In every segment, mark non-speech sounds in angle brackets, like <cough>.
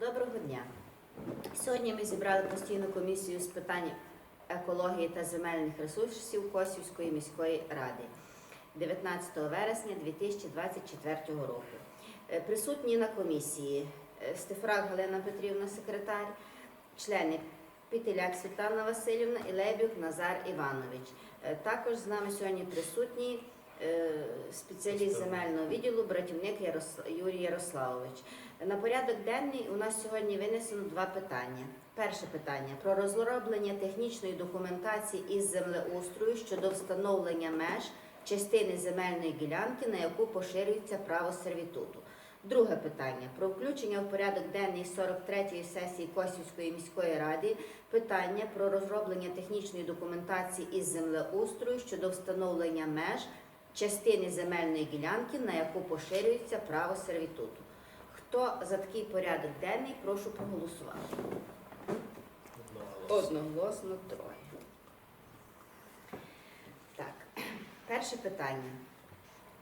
Доброго дня. Сьогодні ми зібрали постійну комісію з питань екології та земельних ресурсів Косівської міської ради 19 вересня 2024 року. Е, Присутні на комісії е, Стефрак Галина Петрівна, секретар, члени Пітеляк Світлана Васильівна і Лебюк Назар Іванович. Е, Також з нами сьогодні присутній спеціаліст земельного відділу братівник Юрій Ярославович. На порядок денний у нас сьогодні винесено два питання. Перше питання про розроблення технічної документації із землеустрою щодо встановлення меж частини земельної ділянки, на яку поширюється право сервітуту. Друге питання про включення в порядок денний 43-ї сесії Косівської міської ради питання про розроблення технічної документації із землеустрою щодо встановлення меж частини земельної ділянки, на яку поширюється право сервітуту. Хто за такий порядок денний, прошу проголосувати. Одноголосно троє. Так, <clears throat> перше питання.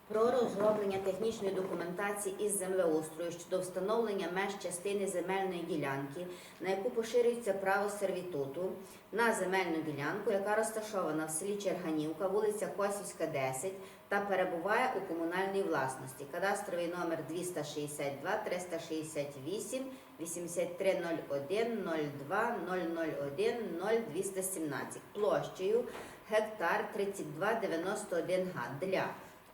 Про розроблення технічної документації із землеустрою щодо встановлення меж частини земельної ділянки, на яку поширюється право сервітуту на земельну ділянку, яка розташована в селі Черганівка, вулиця Косівська, 10 та перебуває у комунальній власності. Кадастровий номер 262 368 8301 02 001 0217 площею гектар 3291 га для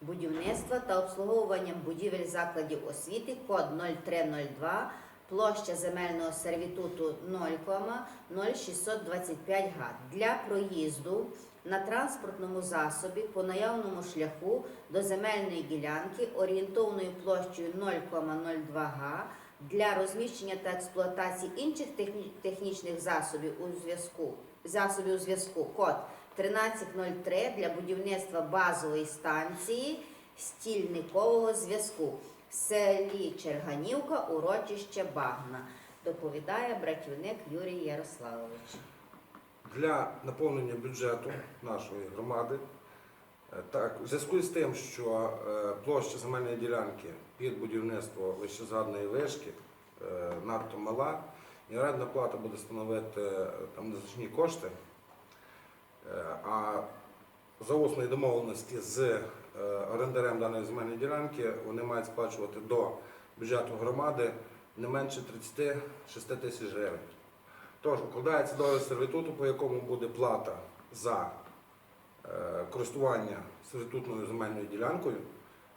будівництва та обслуговуванням будівель закладів освіти код 0302 площа земельного сервітуту 0,0625 га. Для проїзду на транспортному засобі по наявному шляху до земельної ділянки орієнтовною площею 0,02 га для розміщення та експлуатації інших технічних засобів у зв'язку засобів зв'язку код 1303 для будівництва базової станції стільникового зв'язку в селі Черганівка, урочище Багна. Доповідає братівник Юрій Ярославович. для наповнення бюджету нашої громади. Е, Так, у зв'язку з тим, що е, площа земельної ділянки під будівництво вищезгаданої вишки е, надто мала, і орендна плата буде становити там незначні кошти. А за усної домовленості з орендарем даної земельної ділянки вони мають сплачувати до бюджету громади не менше 36 тисяч гривень. Тож укладається договір сервітуту, по якому буде плата за користування сервітутною земельною ділянкою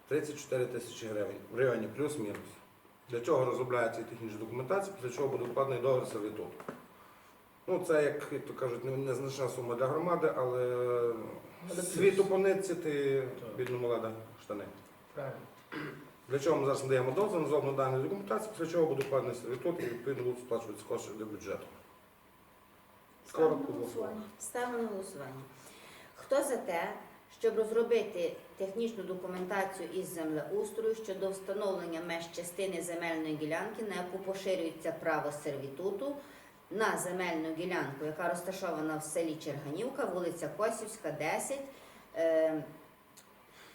34 тисячі гривень в районі плюс-мінус. Для чого розробляється технічна документація, після чого буде укладений договір сервітуту. Ну, це, як, як то кажуть, незначна сума для громади, але світу по нитці ти бідному лада штани. Правильно. Для чого ми зараз надаємо дозвіл на зроблення даної документації, після чого буде укладений сервітут і відповідно будуть сплачуватися кошти для бюджету. Скоро голосування. Ставимо на голосування. Хто за те, щоб розробити технічну документацію із землеустрою щодо встановлення меж частини земельної ділянки, на яку поширюється право сервітуту на земельну ділянку, яка розташована в селі Черганівка, вулиця Косівська, 10, е,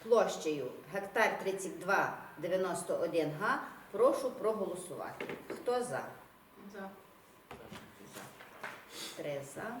площею гектар 3291 га, прошу проголосувати. Хто за? За. Три за.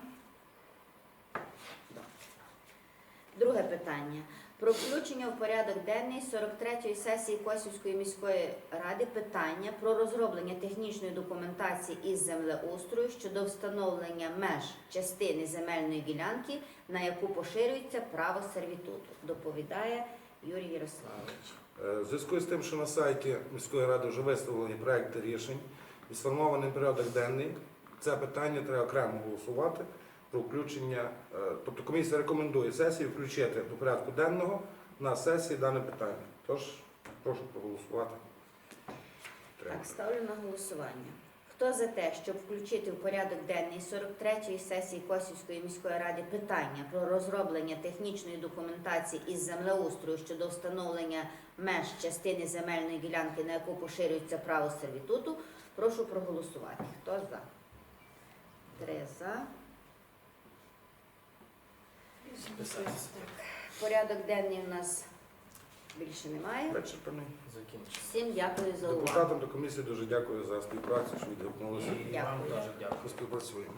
Друге питання. Про включення в порядок денний 43-ї сесії Косівської міської ради питання про розроблення технічної документації із землеустрою щодо встановлення меж частини земельної ділянки, на яку поширюється право сервітуту. Доповідає Юрій Ярославович. Е, В зв'язку з тим, що на сайті міської ради вже виставлені проекти рішень і сформований порядок денний, це питання треба окремо голосувати про включення. е, Тобто комісія рекомендує сесії включити до порядку денного на сесії дане питання. Тож прошу проголосувати. Так, ставлю на голосування. Хто за те, щоб включити в порядок денний 43-ї сесії Косівської міської ради питання про розроблення технічної документації із землеустрою щодо встановлення меж частини земельної ділянки, на яку поширюється право сервітуту, прошу проголосувати. Хто за? Три за. Списатися. Порядок денний у нас Більше немає. Вичерпаний. Закінчено. Всім дякую за увагу. Депутатам до комісії дуже дякую за співпрацю, що відгукнулися. Дякую. дякую. Поспівпрацюємо.